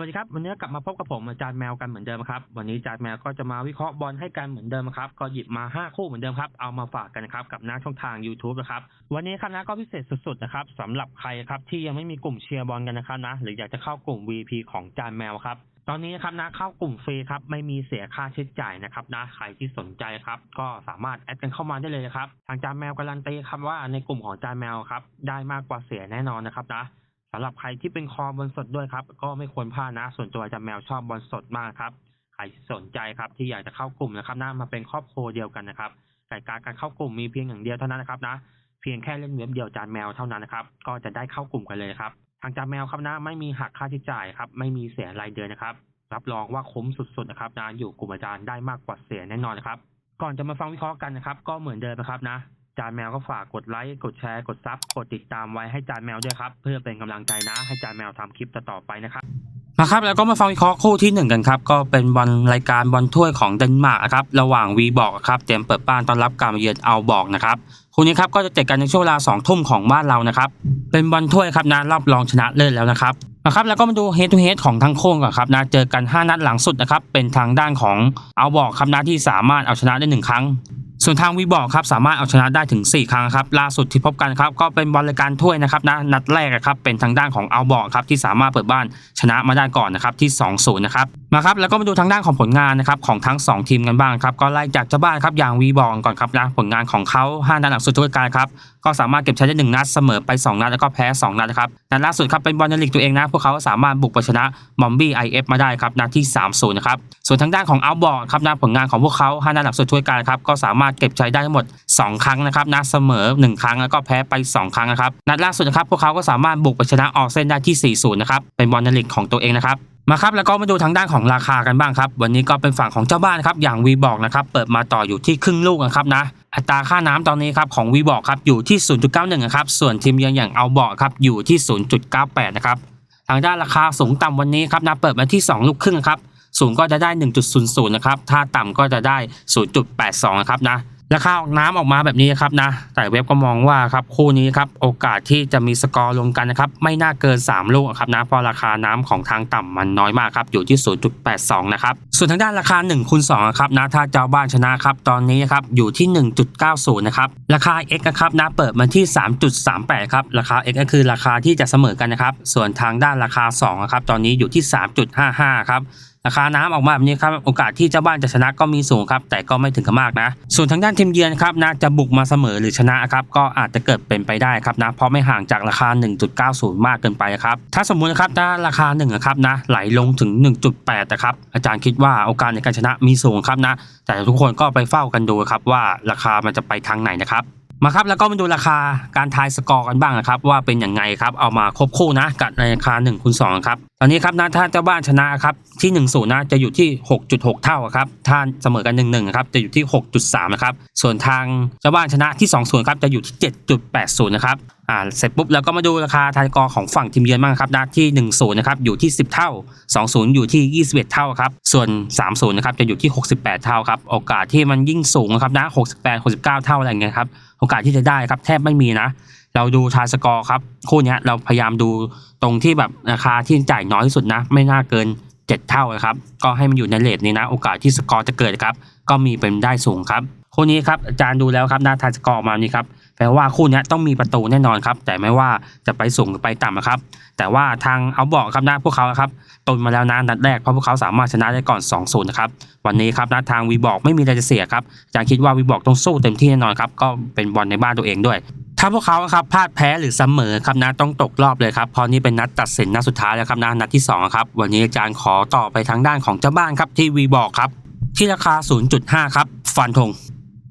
วัสดีครับวันนี้กลับมาพบกับผมอาจารย์แมวกันเหมือนเดิมครับ วันนี้อาจารย์แมวก็จะมาวิเคราะห์บอลให้กันเหมือนเดิมครับก็หยิบมา 5 คู่เหมือนเดิมครับเอามาฝากกันครับกับหน้าช่องทาง YouTube นะครับวันนี้ครับนะก็พิเศษสุดๆนะครับสำหรับใครครับที่ยังไม่มีกลุ่มเชียร์บอลกันนะครับนะหรืออยากจะเข้ากลุ่ม VP ของอาจารย์แมวครับตอนนี้นะครับนะเข้ากลุ่มฟรีครับไม่มีเสียค่าใช้จ่ายนะครับนะใครที่สนใจครับก็สามารถแอดกันเข้ามาได้เลยนะครับทางอาจารย์แมวการันตีครับว่าในกลุ่มของอาจารย์แมวครับได้มากกว่าเสียแน่นอนนะครับนะ สำหรับใครที่เป็นคอบอลสดด้วยครับ ก็ไม่ควรพลาดนะ ส่วนตัวจาแมวชอบบอลสดมากครับ ใครสนใจครับที่อยากจะเข้ากลุ่มนะครับนะมาเป็นครอบครัวเดียวกันนะครับกติกาการเข้ากลุ่มมีเพียงอย่างเดียวเท่านั้นนะครับนะเพียงแค่เล่นเว็บเดียวจานแมวเท่านั้นนะครับ ก็จะได้เข้ากลุ่มกันเลยครับ ทางจานแมวครับนะไม่มีหักค่าใช้จ่ายครับ ไม่มีเสียรายเดือนนะครับ รับรองว่าคุ้มสุดๆนะครับนะอยู่กลุ่มอาจารย์ได้มากกว่าเสียแน่นอนนะครับ ก่อนจะมาฟังวิเคราะห์กันนะครับ ก็เหมือนเดิมนะครับนะ จานแมวก็ฝากกดไลค์ กดแชร์ กดซับ กดติดตามไว้ให้จานแมวด้วยครับ เพื่อเป็นกำลังใจนะ ให้จานแมวทำคลิปต่อๆไปนะครับ มาครับแล้วก็มาฟังวิเคราะห์คู่ที่หนึ่งกันครับ ก็เป็นบอลรายการบอลถ้วยของเดนมาร์กครับ ระหว่างวีบอกครับเตรียมเปิดบ้านต้อนรับการมาเยือนเอาบอกนะครับคู่นี้ครับก็จะเตะกันในช่วงเวลาสองทุ่มของบ้านเรานะครับเป็นบอลถ้วยครับนะรอบรองชนะเลิศแล้วนะครับนะครับแล้วก็มาดูเฮดทูเฮดของทั้งคู่ก่อนครับนะเจอกัน 5 นัดหลังสุดนะครับเป็นทางด้านของเอาบอกครับนะที่สามารถเอาชนะได้หนึ่งครั้ง ส่วนทางวีบอกครับสามารถเอาชนะได้ถึง 4 ครั้งครับล่าสุดที่พบกันครับก็เป็นบอลรายการถ้วยนะครับนะนัดแรกครับเป็นทางด้านของเอาบอกครับที่สามารถเปิดบ้านชนะมาได้ก่อนนะครับที่2-0นะครับมาครับแล้วก็มาดูทางด้านของผลงานนะครับของทั้ง 2 ทีมกันบ้างครับก็ไล่จากเจ้าบ้านครับอย่างวีบอกก่อนครับนะผลงานของเขา5นัดหลังสุดทุกรายการครับ ก็สามารถเก็บชัยได้หนึ่งนัดเสมอไป 2 นัดแล้วก็แพ้ 2 นัดนะครับนัดล่าสุดครับเป็นบอลในลีกตัวเองนะ พวกเขาสามารถบุกไปชนะมอมบี้ไอเอฟมาได้ครับนัดที่3-0นะครับส่วนทางด้านของเอาบอกครับนะผลงานของพวกเขา5นัดหลังสุดทุกรายการครับก็สามารถเก็บชัยได้ทั้งหมด 2 ครั้งนะครับนัดเสมอ 1 ครั้งแล้วก็แพ้ไป 2 ครั้งนะครับนัดล่าสุดนะครับพวกเขาก็สามารถบุกไปชนะออกเส้นได้ที่4-0นะครับเป็นบอลในลีกของตัวเองนะครับ มาครับแล้วก็มาดูทางด้านของราคากันบ้างครับ วันนี้ก็เป็นฝั่งของเจ้าบ้านครับอย่างวีบอกนะครับเปิดมาต่ออยู่ที่ครึ่งลูกนะครับนะอัตราค่าน้ำตอนนี้ครับของวีบอกครับอยู่ที่ 0.91นะครับส่วนทีมเยือนอย่างเอาบอกครับอยู่ที่ 0.98นะครับทางด้านราคาสูงต่ำวันนี้ครับนะเปิดมาที่ 2 ลูกครึ่งครับสูงก็จะได้ 1.00นะครับถ้าต่ำก็จะได้ 0.82นะครับนะ ราคาออกน้ำออกมาแบบนี้ครับนะแต่เว็บก็มองว่าครับคู่นี้ครับโอกาสที่จะมีสกอร์ลงกันนะครับไม่น่าเกิน 3 ลูกครับนะเพราะราคาน้ำของทางต่ำมันน้อยมากครับอยู่ที่ 0.82 นะครับส่วนทางด้านราคา1คูณ2ครับนะถ้าเจ้าบ้านชนะครับตอนนี้ครับอยู่ที่ 1.90 นะครับราคา X นะครับนะเปิดมาที่ 3.38 ครับราคา X ก็คือราคาที่จะเสมอกันนะครับส่วนทางด้านราคา2ครับตอนนี้อยู่ที่ 3.55 ครับ ราคาน้ำออกมาแบบนี้ครับโอกาสที่เจ้าบ้านจะชนะก็มีสูงครับแต่ก็ไม่ถึงกับมากนะ ส่วนทางด้านทีมเยือนครับนะจะบุกมาเสมอหรือชนะครับก็อาจจะเกิดเป็นไปได้ครับนะเพราะไม่ห่างจากราคา 1.90 มากเกินไปครับถ้าสมมุตินะครับถ้าราคา1นะครับนะไหลลงถึง 1.8นะครับอาจารย์คิดว่าโอกาสในการชนะมีสูงครับนะแต่ทุกคนก็ไปเฝ้ากันดูครับว่าราคามันจะไปทางไหนนะครับ มาครับแล้วก็มาดูราคาการทายสกอร์กันบ้างนะครับว่าเป็นอย่างไงครับเอามาครบคู่นะกับในราคา1คูณ2ครับตอนนี้ครับนะถ้าเจ้าบ้านชนะครับที่1 0นะจะอยู่ที่ 6.6 เท่าครับถ้าเสมอกัน1 1ครับจะอยู่ที่ 6.3นะครับส่วนทางเจ้าบ้านชนะที่2 0ครับจะอยู่ที่ 7.80นะครับ อ่าเสร็จปุ๊บแล้วก็มาดูราคาทายกอร์ของฝั่งทีมเยือนบ้างครับนะที่ 1 0 นะครับอยู่ที่ 10 เท่า 2 0 อยู่ที่ 21 เท่าครับส่วน 3 0 นะครับจะอยู่ที่ 68 เท่าครับโอกาสที่มันยิ่งสูงนะครับนะ68 69 เท่าอะไรเงี้ยครับโอกาสที่จะได้ครับแทบไม่มีนะเราดูทายสกอร์ครับคู่นี้เราพยายามดูตรงที่แบบราคาที่จ่ายน้อยที่สุดนะ ไม่น่าเกิน 7 เท่านะครับก็ให้มันอยู่ในเลทนี้นะ โอกาสที่สกอร์จะเกิดครับก็มีเป็นได้สูงครับคู่นี้ครับอาจารย์ดูแล้วครับหน้าทาสกอร์มานี่ครับ แปลว่าคู่นี้ต้องมีประตูแน่นอนครับ แต่ไม่ว่าจะไปสูงหรือไปต่ำนะครับแต่ว่าทางเอาบอกครับนะพวกเขาครับตนมาแล้วนะนัดแรกเพราะพวกเขาสามารถชนะได้ก่อน2-0นะครับวันนี้ครับนะทางวีบอกไม่มีอะไรจะเสียครับอาจารย์คิดว่าวีบอกต้องสู้เต็มที่แน่นอนครับก็เป็นบอลในบ้านตัวเองด้วยถ้าพวกเขาครับพลาดแพ้หรือเสมอครับนะต้องตกรอบเลยครับเพราะนี่เป็นนัดตัดสินนัดสุดท้ายแล้วครับนะนัดที่2ครับวันนี้อาจารย์ขอต่อไปทางด้านของเจ้าบ้านครับที่วีบอกครับที่ราคา 0.5 ครับ ฟันธง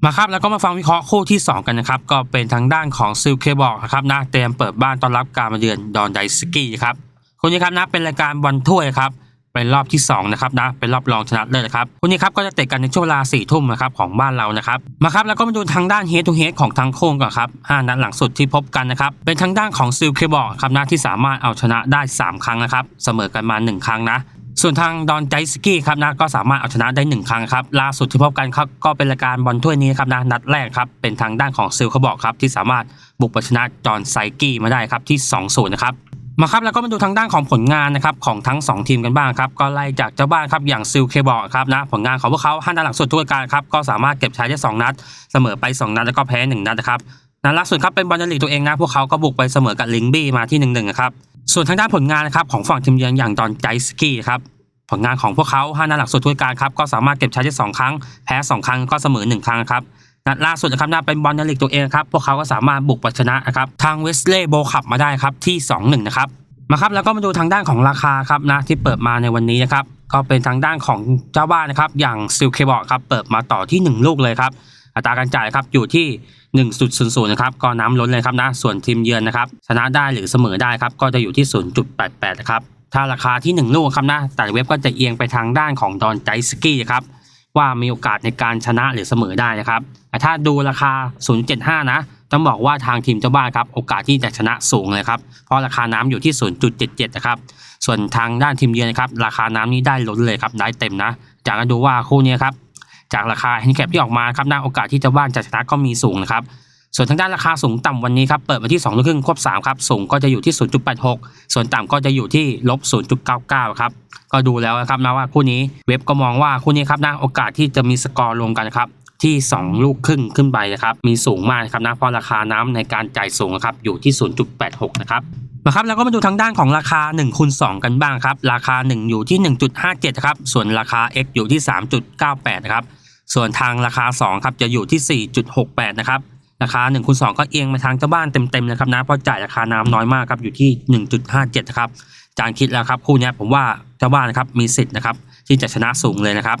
มาครับแล้วก็มาฟังวิเคราะห์คู่ที่ 2 กันนะครับก็เป็นทางด้านของซิลเคบอกนะครับนะเตรียมเปิดบ้านต้อนรับการมาเยือนดอนไดสกี้ครับคนนี้ครับนะเป็นรายการบอลถ้วยครับเป็นรอบที่2นะครับนะเป็นรอบรองชนะเลิศนะครับคนนี้ครับก็จะเตะกันในช่วงเวลา4ทุ่มนะครับของบ้านเรานะครับมาครับแล้วก็มาดูทางด้านเฮดทูเฮดของทั้งคู่ก่อนครับห้านัดหลังสุดที่พบกันนะครับเป็นทางด้านของซิลเคบอกครับนะที่สามารถเอาชนะได้ 3 ครั้งนะครับเสมอกันมา 1 ครั้งนะ ส่วนทางดอนไจสกี้ครับนะก็สามารถเอาชนะได้ 1 ครั้งครับล่าสุดที่พบกันครับก็เป็นรายการบอลถ้วยนี้ครับนะนัดแรกครับเป็นทางด้านของซิลเขาบอกครับที่สามารถบุกไปชนะจอห์นไซกี้มาได้ครับที่2-0นะครับมาครับแล้วก็มาดูทางด้านของผลงานนะครับของทั้ง 2 ทีมกันบ้างครับก็ไล่จากเจ้าบ้านครับอย่างซิลเคบอร์ครับนะผลงานของพวกเขาห้านัดหลังสุดทุกรายการครับก็สามารถเก็บชัยได้ 2 นัด เสมอไป 2 นัดแล้วก็แพ้ 1 นัดนะครับนัดล่าสุดครับเป็นบอลลีกตัวเองนะพวกเขาก็บุกไปเสมอกับลิงบี้มาที่1นึ่งนะครับ ส่วนทางด้านผลงานนะครับของฝั่งทีมเยือนอย่างดอนใจสกี้ครับผลงานของพวกเขาห้านัดหลังสุดทุกรายการครับก็สามารถเก็บชัยได้สองครั้งแพ้สองครั้งก็เสมอหนึ่งครั้งครับนัดล่าสุดนะครับน่าเป็นบอลในลีกตัวเองครับพวกเขาก็สามารถบุกไปชนะนะครับทางเวสเลย์โบขับมาได้ครับที่ 2-1 นะครับมาครับแล้วก็มาดูทางด้านของราคาครับนะที่เปิดมาในวันนี้นะครับก็เป็นทางด้านของเจ้าบ้านนะครับอย่างซิลเคบอร์ครับเปิดมาต่อที่ 1 ลูกเลยครับ อัตราการจ่ายครับอยู่ที่ 1.00นะครับก็น้ำล้นเลยครับนะส่วนทีมเยือนนะครับชนะได้หรือเสมอได้ครับก็จะอยู่ที่ 0.88นะครับถ้าราคาที่ 1 ลูกครับนะแต่เว็บก็จะเอียงไปทางด้านของดอนใจสกี้ครับว่ามีโอกาสในการชนะหรือเสมอได้นะครับแต่ถ้าดูราคา 0.75 นะต้องบอกว่าทางทีมเจ้าบ้านครับโอกาสที่จะชนะสูงเลยครับเพราะราคาน้ำอยู่ที่ 0.77 นะครับส่วนทางด้านทีมเยือนนะครับราคาน้ำนี้ได้ล้นเลยครับได้เต็มนะ จากการดูว่าคู่นี้ครับ จากราคาแฮนดิแคปที่ออกมาครับน่าโอกาสที่เจ้าบ้านจะชนะก็มีสูงนะครับส่วนทางด้านราคาสูงต่ำวันนี้ครับเปิดมาที่2ลูกครึ่งควบ3ครับสูงก็จะอยู่ที่ 0.86 ส่วนต่ำก็จะอยู่ที่ลบ 0.99 ครับก็ดูแล้วนะครับนะว่าคู่นี้เว็บก็มองว่าคู่นี้ครับนะโอกาสที่จะมีสกอร์รวมกันครับ ที่ 2 ลูกครึ่งขึ้นไปนะครับมีสูงมากนะครับนะเพราะราคาน้ำในการจ่ายสูงนะครับอยู่ที่ 0.86 นะครับนะครับแล้วก็มาดูทางด้านของราคา1คูณ2กันบ้างครับราคา 1 อยู่ที่ 1.57 ครับส่วนราคา X อยู่ที่ 3.98 ครับส่วนทางราคา2ครับจะอยู่ที่ 4.68 นะครับราคา1คูณ2ก็เอียงมาทางเจ้าบ้านเต็มๆนะครับนะเพราะจ่ายราคาน้ำน้อยมากครับอยู่ที่ 1.57 นะครับจานคิดแล้วครับคู่นี้ผมว่าเจ้าบ้านนะครับมีสิทธิ์นะครับที่จะชนะสูงเลยนะครับ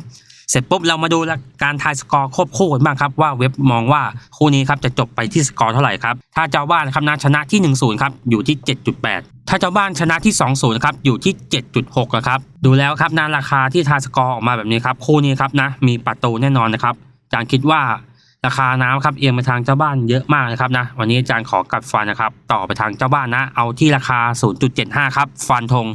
เสร็จปุ๊บเรามาดูการทายสกอร์ควบคู่กันบ้างครับว่าเว็บมองว่าคู่นี้ครับจะจบไปที่สกอร์เท่าไหร่ครับถ้าเจ้าบ้านครับนะชนะที่ 1-0ครับอยู่ที่ 7.8 ถ้าเจ้าบ้านชนะที่ 2-0นะครับอยู่ที่ 7.6นะครับดูแล้วครับนาราคาที่ทายสกอร์ออกมาแบบนี้ครับคู่นี้ครับนะมีประตูแน่นอนนะครับจานคิดว่าราคาน้ำครับเอียงไปทางเจ้าบ้านเยอะมากนะครับนะวันนี้อาจารย์ขอกัดฟันนะครับต่อไปทางเจ้าบ้านนะ เอาที่ราคา 0.75 ครับ ฟันธง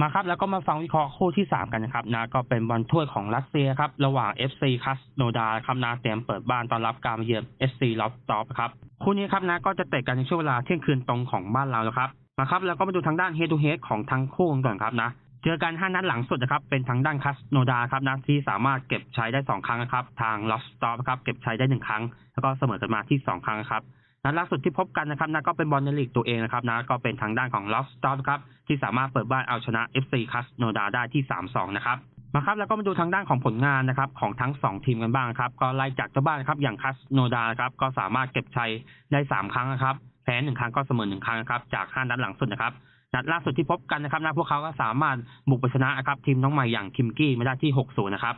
มาครับแล้วก็มาฟังวิเคราะห์คู่ที่ 3 กันนะครับนะก็เป็นบอลถ้วยของรัสเซียครับระหว่าง FC คัสโนดาครับนะเตรียมเปิดบ้านต้อนรับการเยือน SC ลอฟตอฟครับคู่นี้ครับนะก็จะเตะกันในช่วงเวลาเที่ยงคืนตรงของบ้านเราแล้วครับมาครับแล้วก็มาดูทางด้าน Head to Head ของทั้งคู่กันก่อนครับนะเจอกัน 5 นัดหลังสุดนะครับเป็นทางด้านคัสโนดาครับนะที่สามารถเก็บใช้ได้ 2 ครั้งนะครับทางลอสตอฟครับเก็บใช้ได้ 1 ครั้ง แล้วก็เสมอกันมาที่ 2 ครั้งครับ นัดล่าสุดที่พบกันนะครับนะก็เป็นบอลในลีกตัวเองนะครับนะก็เป็นทางด้านของลอสตอฟครับที่สามารถเปิดบ้านเอาชนะ FC คัสโนดาได้ที่ 3-2 นะครับมาครับแล้วก็มาดูทางด้านของผลงานนะครับของทั้ง 2 ทีมกันบ้างครับก็ไล่จากเจ้าบ้านครับอย่างคัสโนดาครับก็สามารถเก็บชัยได้ 3 ครั้งนะครับแพ้1ครั้งก็เสมอ1ครั้งนะครับจาก 5 นัดหลังสุดนะครับนัดล่าสุดที่พบกันนะครับนะพวกเขาก็สามารถบุกไปชนะครับทีมน้องใหม่อย่างคิมกี้มาได้ที่ 6-0 นะครับ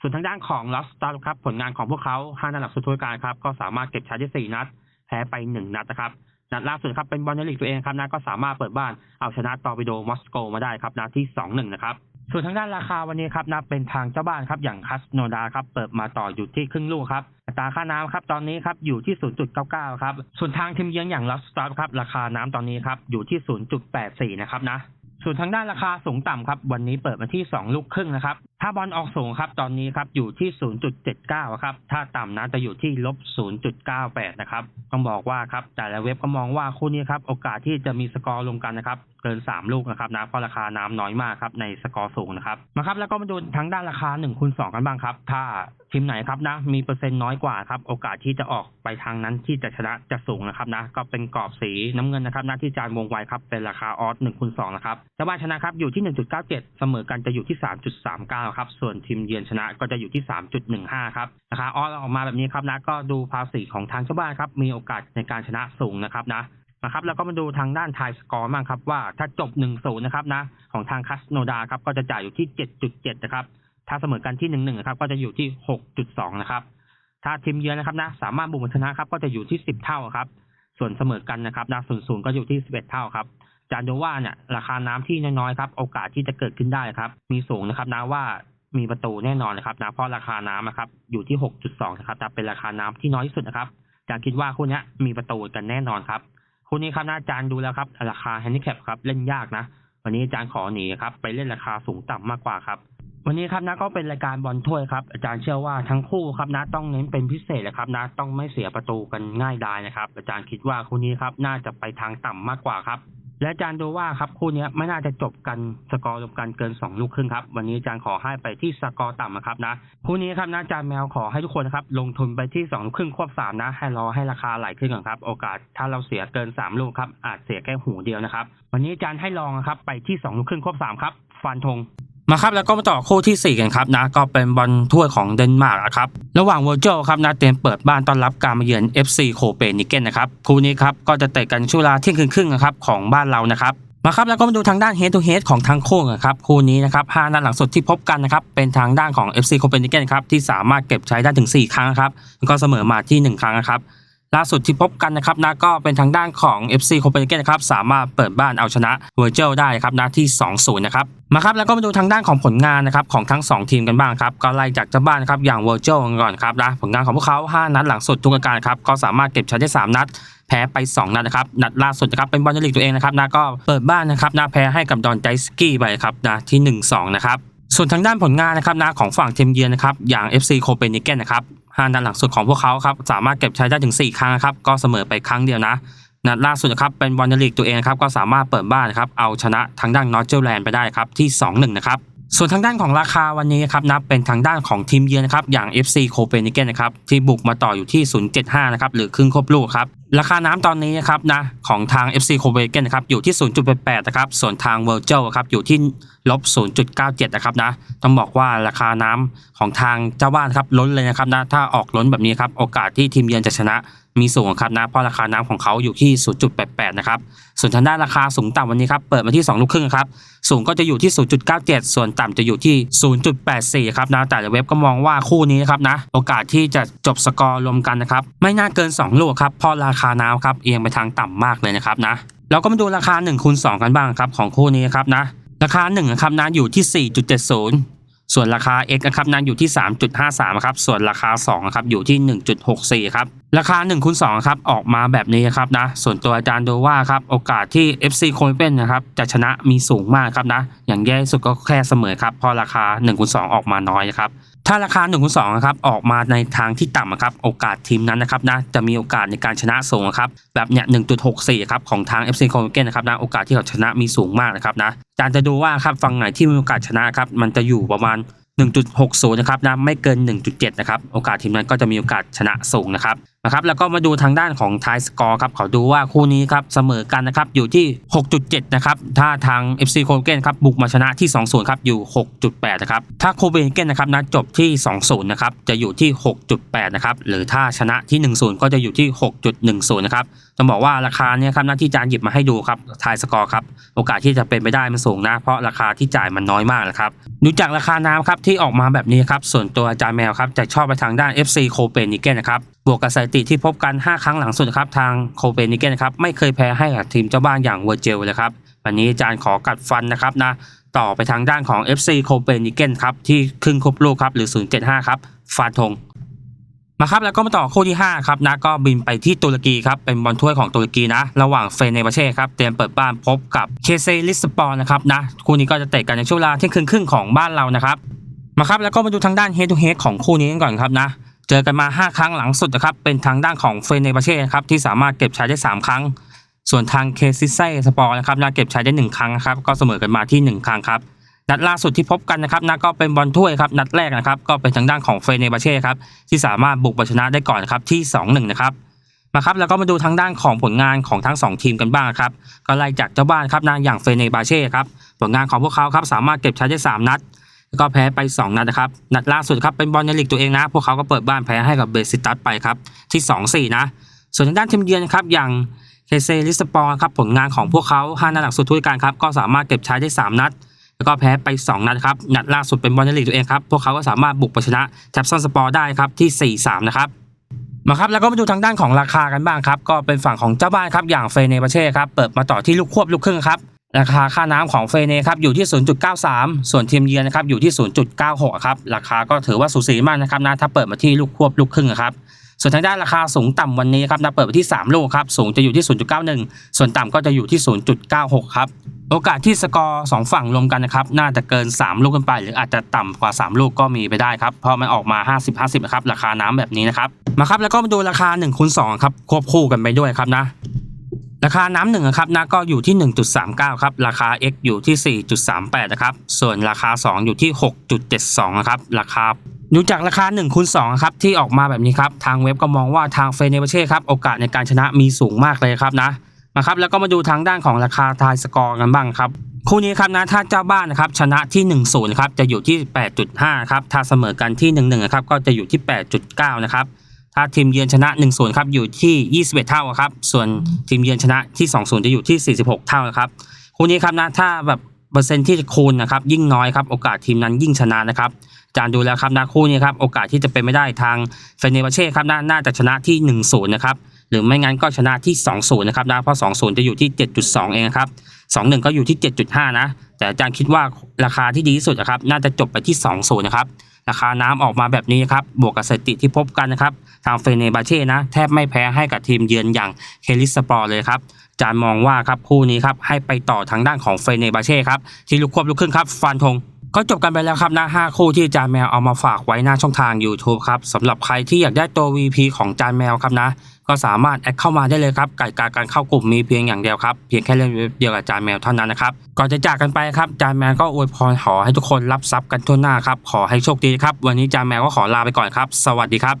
ส่วนทางด้านของลอสตาร์ครับผลงานของพวกเขา5นัดหลังสุดทุกการครับก็สามารถเก็บชัยได้ 4 นัด แพ้ไป1นัดนะครับนัดล่าสุดครับเป็นบอลนลีกตัวเองครับนะก็สามารถเปิดบ้านเอาชนะตอร์ปิโดมอสโกมาได้ครับนัดที่2-1นะครับส่วนทางด้านราคาวันนี้ครับนะเป็นทางเจ้าบ้านครับอย่างคัสโนดาครับเปิดมาต่ออยู่ที่ครึ่งลูกครับอัตราค่าน้ำครับตอนนี้ครับอยู่ที่ 0.99 ครับ ส่วนทางทีมเยือนอย่างลอสตาร์ครับราคาน้ำตอนนี้ครับอยู่ที่ 0.84 นะครับนะส่วนทางด้านราคาสูงต่ำครับวันนี้เปิดมาที่ 2 ลูกครึ่งนะครับถ้าบอลออกสูงครับตอนนี้ครับอยู่ที่ 0.79 ครับ ถ้าต่ำนะจะอยู่ที่ลบ 0.98 นะครับ ต้องบอกว่าครับแต่ละเว็บก็มองว่าคู่นี้ครับโอกาสที่จะมีสกอร์ลงกันนะครับเกิน 3 ลูกนะครับนะเพราะราคาน้ำน้อยมากครับในสกอร์สูงนะครับมาครับแล้วก็มาดูทางด้านราคา1คูณ2กันบ้างครับ ถ้าทีมไหนครับนะมีเปอร์เซ็นต์น้อยกว่าครับโอกาสที่จะออกไปทางนั้นที่จะชนะจะสูงนะครับนะก็เป็นกรอบสีน้ำเงินนะครับนะที่จานวงไวครับเป็นราคาออส1คูณ2นะครับเจ้าบ้าชนะครับอยู่ที่ 1.97 เสมอกันจะอยู่ที่ 3.39ครับ ส่วนทีมเยือนชนะก็จะอยู่ที่ 3.15 ครับราคาออสออกมาแบบนี้ครับนะก็ดูภาษีของทางเจ้าบ้านครับมีโอกาสในการชนะสูงนะครับนะนะครับแล้วก็มาดูทางด้านไทยสกอร์บ้างครับว่าถ้าจบ 1-0 นะครับนะของทางคัสโนดาครับก็จะจ่ายอยู่ที่ 7.7 นะครับ ถ้าเสมอกันที่ 1-1 นะครับก็จะอยู่ที่ 6.2 นะครับ ถ้าทีมเยือนนะครับนะสามารถบุกชนะครับก็จะอยู่ที่ 10 เท่าครับ ส่วนเสมอกันนะครับนะส่วนศูนย์ก็อยู่ที่ 11 เท่าครับ จานดูว่าเนี่ยราคาน้ำที่น้อยๆครับโอกาสที่จะเกิดขึ้นได้ครับ มีสูงนะครับนะว่ามีประตูแน่นอนนะครับนะเพราะราคาน้ำนะครับอยู่ที่ 6.2 นะครับแต่เป็นราคาน้ำที่น้อยที่สุดนะครับจานคิดว่าคู่นี้มีประตูกันแน่นอนครับคู่นี้ครับนะอาจารย์ดูแล้วครับราคาแฮนดิแคปครับเล่นยากนะ วันนี้อาจารย์ขอหนีครับไปเล่นราคาสูงต่ำมากกว่าครับวันนี้ครับนะก็เป็นรายการบอลถ้วยครับอาจารย์เชื่อว่าทั้งคู่ครับนะต้องเน้นเป็นพิเศษเลยครับนะต้องไม่เสียประตูกันง่ายดายนะครับ อาจารย์คิดว่าคู่นี้ครับน่าจะไปทางต่ำมากกว่าครับ และอาจารย์ดูว่าครับคู่นี้ไม่น่าจะจบกันสกอร์รวมกันเกิน2ลูกครึ่งครับ วันนี้อาจารย์ขอให้ไปที่สกอร์ต่ำนะครับนะคู่นี้ครับนะอาจารย์แมวขอให้ทุกคนนะครับลงทุนไปที่2ลูกครึ่งควบสามนะ ให้รอให้ราคาไหลขึ้นก่อนครับโอกาสถ้าเราเสียเกิน3ลูกครับอาจเสียแค่หูเดียวนะครับวันนี้อาจารย์ให้ลองนะครับไปที่2ลูกครึ่งควบสามครับฟันธง มาครับแล้วก็มาต่อคู่ที่ 4 กันครับนะก็เป็นบอลถ้วยของเดนมาร์กอะครับระหว่างเวอร์จครับนะเตรียมเปิดบ้านต้อนรับการมาเยือน FC โคเปนิเกนนะครับคู่นี้ครับก็จะเตะกันช่วงเวลาเที่ยงคืนครึ่งนะครับของบ้านเรานะครับมาครับแล้วก็มาดูทางด้าน head to head ของทั้งคู่นะครับคู่นี้นะครับห้านัดหลังสุดที่พบกันนะครับเป็นทางด้านของ FC โคเปนิเกนครับที่สามารถเก็บใช้ได้ถึง 4 ครั้งครับแล้วก็เสมอมาที่ 1 ครั้งนะครับ ล่าสุดที่พบกันนะครับนะก็เป็นทางด้านของ FC Copenhagen นะครับสามารถเปิดบ้านเอาชนะเวอร์เจลได้ครับนะที่ 2-0 นะครับมาครับแล้วก็มาดูทางด้านของผลงานนะครับของทั้ง 2 ทีมกันบ้างครับก็ไล่จากเจ้าบ้านครับอย่างเวอร์เจลก่อนครับนะผลงานของพวกเขา 5 นัดหลังสุดทุกราการครับก็สามารถเก็บชัยได้ 3 นัดแพ้ไป 2 นัดนะครับ นัดล่าสุดนะครับเป็นบอลลีกตัวเองนะครับนะก็เปิดบ้านนะครับนะแพ้ให้กับดอนไจสกี้ไปครับนะที่ 1-2 นะครับส่วนทางด้านผลงานนะครับนะของฝั่งทีมเยือนนะครับอย่าง FC Copenhagen นะครับ 5นัดหลังสุดของพวกเขาครับสามารถเก็บใช้ได้ถึง 4 ครั้งครับก็เสมอไปครั้งเดียวนะนัดล่าสุดครับเป็นบอลลีกตัวเองครับก็สามารถเปิดบ้านครับเอาชนะทางด้านนอร์เจอร์แลนด์ไปได้ครับที่ 2-1 นะครับ ส่วนทางด้านของราคาวันนี้ครับนับเป็นทางด้านของทีมเยือนนะครับอย่าง FC Copenhagen นะครับที่บุกมาต่ออยู่ที่ 0.75 นะครับหรือครึ่งครบลูกครับราคาน้ำตอนนี้นะครับนะของทาง FC Copenhagen นะครับอยู่ที่ 0.88 นะครับส่วนทาง Virgil ครับอยู่ที่ลบ 0.97 นะครับนะต้องบอกว่าราคาน้ำของทางเจ้าบ้านครับล้นเลยนะครับนะถ้าออกล้นแบบนี้ครับโอกาสที่ทีมเยือนจะชนะ มีสูงครับนะเพราะราคาน้ำของเขาอยู่ที่ 0.88 นะครับ ส่วนทางด้านราคาสูงต่ำวันนี้ครับเปิดมาที่2ลูกครึ่งครับสูงก็จะอยู่ที่ 0.97 ส่วนต่ำจะอยู่ที่ 0.84 ครับนะแต่เว็บก็มองว่าคู่นี้นะครับนะโอกาสที่จะจบสกอร์รวมกันนะครับไม่น่าเกิน 2 ลูกครับเพราะราคาน้ำครับเอียงไปทางต่ำมากเลยนะครับนะเราก็มาดูราคา1คูณ2กันบ้างครับของคู่นี้ครับนะราคา1นะครับนะอยู่ที่ 4.70 ส่วนราคา X นะครับนั้นอยู่ที่ 3.53ครับส่วนราคา2นะครับอยู่ที่ 1.64ครับราคา1คูณ2ครับออกมาแบบนี้ครับนะส่วนตัวอาจารย์ดูว่าครับโอกาสที่ FC โคเปนนะครับจะชนะมีสูงมากครับนะอย่างแย่สุดก็แค่เสมอครับเพราะราคา1คูณ2ออกมาน้อยครับ ถ้าราคา1คูณ2นะครับออกมาในทางที่ต่ำครับโอกาสทีมนั้นนะครับนะจะมีโอกาสในการชนะสูงครับแบบเนี้ยหนึ่งจุดหกสี่ครับของทาง FC c o p e n h a g e n นะครับนะโอกาสที่เขาชนะมีสูงมากนะครับนะอาจารจะดูว่าครับฝั่งไหนที่มีโอกาสชนะครับมันจะอยู่ประมาณ1.60นะครับนะไม่เกิน 1.7 นะครับ โอกาสทีมนั้นก็จะมีโอกาสชนะสูงนะครับ นะครับแล้วก็มาดูทางด้านของทายสกอร์ครับเขาดูว่าคู่นี้ครับเสมอกันนะครับอยู่ที่ 6.7 นะครับถ้าทาง FC โคเกนครับบุกมาชนะที่ 2-0 ครับอยู่ 6.8 นะครับถ้าโคเปนเกนนะครับนะจบที่ 2-0 นะครับจะอยู่ที่ 6.8 นะครับหรือถ้าชนะที่ 1-0 ก็จะอยู่ที่ 6.10 นะครับต้องบอกว่าราคาเนี่ยครับหน้าที่จานหยิบมาให้ดูครับทายสกอร์ครับโอกาสที่จะเป็นไปได้มันสูงนะ เพราะราคาที่จ่ายมันน้อยมากนะครับดูจากราคาน้ำครับที่ออกมาแบบนี้ครับส่วนตัวอาจารย์แมวครับจะชอบไปทางด้าน FC โคเปนเกนนะครับ บวกกับสถิติที่พบกัน 5 ครั้งหลังสุดครับทางโคเปนิเกนนครับไม่เคยแพ้ให้กับทีมเจ้าบ้านอย่างเวอร์เจลเลยครับวันนี้อาจารย์ขอกัดฟันนะครับนะต่อไปทางด้านของ FC โคเปนิเกนครับที่ครึ่งครบลูกครับหรือ 0.75 ครับฟานธงมาครับแล้วก็มาต่อคู่ที่5ครับนะก็บินไปที่ตุรกีครับเป็นบอลถ้วยของตุรกีนะ ระหว่างเฟเนบาเช่ครับเตรียมเปิดบ้านพบกับเคเซลิสปอร์นะครับนะคู่นี้ก็จะเตะกันในช่วงเวลาเที่ยงคืนครึ่งของบ้านเรานะครับมาครับแล้วก็มาดูทางด้านเฮดทูเฮดของคู่นี้กันก่อนครับนะ เจอกันมา 5 ครั้งหลังสุดนะครับ เป็นทางด้านของเฟเนบาเช่ครับที่สามารถเก็บชัยได้ 3 ครั้ง ส่วนทางเคซิเซ่สปอร์นะครับนะเก็บชัยได้ 1 ครั้งนะครับก็เสมอกันมาที่ 1 ครั้งครับนัดล่าสุดที่พบกันนะครับนะก็เป็นบอลถ้วยครับนัดแรกนะครับก็เป็นทางด้านของเฟเนบาเช่ครับที่สามารถบุกชนะได้ก่อนครับที่ 2-1 นะครับมาครับแล้วก็มาดูทางด้านของผลงานของทั้ง 2 ทีมกันบ้างครับก็ไล่จากเจ้าบ้านครับนะอย่างเฟเนบาเช่ครับผลงานของพวกเขาครับสามารถเก็บชัยได้ 3 นัด ก็แพ้ไป 2 นัดนะครับ นัดล่าสุดครับเป็นบอลในลีกตัวเองนะ พวกเขาก็เปิดบ้านแพ้ให้กับเบสิตัสไปครับที่ 2-4 นะ ส่วนทางด้านทีมเยือนครับอย่างเคเซลิสปอร์ครับผลงานของพวกเขา5นัดหลังสุดทุกการครับก็สามารถเก็บใช้ได้ 3 นัด แล้วก็แพ้ไป 2 นัดครับนัดล่าสุดเป็นบอลในลีกตัวเองครับพวกเขาก็สามารถบุกไปชนะแท็บซันสปอร์ได้ครับที่ 4-3 นะครับมาครับแล้วก็มาดูทางด้านของราคากันบ้างครับก็เป็นฝั่งของเจ้าบ้านครับอย่างเฟเนบาเช่ครับเปิดมาต่อที่ลูกควบลูกครึ่งครับ ราคาค่าน้ำของเฟเนครับอยู่ที่ 0.93 ส่วนทีมเยือนนะครับอยู่ที่ 0.96 ครับ ราคาก็ถือว่าสูสีมากนะครับนะถ้าเปิดมาที่ลูกควบลูกครึ่งครับส่วนทางด้านราคาสูงต่ำวันนี้ครับนะเปิดไปที่ 3 ลูกครับ สูงจะอยู่ที่ 0.91 ส่วนต่ำก็จะอยู่ที่ 0.96 ครับ โอกาสที่สกอร์2ฝั่งรวมกันนะครับ น่าจะเกิน 3 ลูกขึ้นไป หรืออาจจะต่ำกว่า 3 ลูกก็มีไปได้ครับ เพราะมันออกมา 50-50 นะครับ ราคาน้ำแบบนี้นะครับ มาครับ แล้วก็มาดูราคา1คูณ2ครับ ควบคู่กันไปด้วยครับนะ ราคาน้ำหนึ่งนะครับนะก็อยู่ที่ 1.39 ครับ ราคา X อยู่ที่ 4.38 นะครับ ส่วนราคา 2 อยู่ที่ 6.72 นะครับ ราคาดูจากราคา1คูณ2ครับที่ออกมาแบบนี้ครับ ทางเว็บก็มองว่าทางเฟเนเบเช่ครับ โอกาสในการชนะมีสูงมากเลยครับนะนะครับแล้วก็มาดูทางด้านของราคาทายสกอร์กันบ้างครับคู่นี้ครับนะถ้าเจ้าบ้านนะครับชนะที่ 1-0ครับจะอยู่ที่ 8.5 ครับถ้าเสมอกันที่ 1-1นะครับก็จะอยู่ที่ 8.9 นะครับ ถ้าทีมเยือนชนะ1-0ครับอยู่ที่ 21 เท่าครับ ส่วนทีมเยือนชนะที่ 2-0 จะอยู่ที่ 46 เท่าครับคู่นี้ครับนะถ้าแบบเปอร์เซ็นต์ที่จะคูณนะครับยิ่งน้อยครับโอกาสทีมนั้นยิ่งชนะนะครับจารย์ดูแล้วครับนะคู่นี้ครับโอกาสที่จะเป็นไม่ได้ทางเฟเนบาเช่ครับนาน่าจะชนะที่ 1-0 นะครับหรือไม่งั้นก็ชนะที่ 2-0 นะครับนะเพราะ 2-0 จะอยู่ที่ 7.2 เองนะครับ2-1 ก็อยู่ที่ 7.5 นะ แต่อาจารย์คิดว่าราคาที่ดีที่สุดนะครับน่าจะจบไปที่ 2-0 นะครับ ราคาน้ำออกมาแบบนี้ครับบวกกับสถิติที่พบกันนะครับทางเฟเนบาเช่นะแทบไม่แพ้ให้กับทีมเยือนอย่างเคลิสปอร์เลยครับจานมองว่าครับคู่นี้ครับให้ไปต่อทางด้านของเฟเนบาเช่ครับที่ลุกควบลุกขึ้นครับฟันธงก็จบกันไปแล้วครับนะ5คู่ที่จานแมวเอามาฝากไว้หน้าช่องทาง YouTube ครับสำหรับใครที่อยากได้ตัว VP ของจานแมวครับนะ ก็สามารถแอดเข้ามาได้เลยครับไก่กาการเข้ากลุ่มมีเพียงอย่างเดียวครับเพียงแค่เล่นเว็บเดียวกับจานแมวเท่านั้นนะครับก่อนจะจากกันไปครับจานแมวก็อวยพรขอให้ทุกคนรับทรัพย์กันทั่วหน้าครับขอให้โชคดีครับวันนี้จานแมวก็ขอลาไปก่อนครับ สวัสดีครับ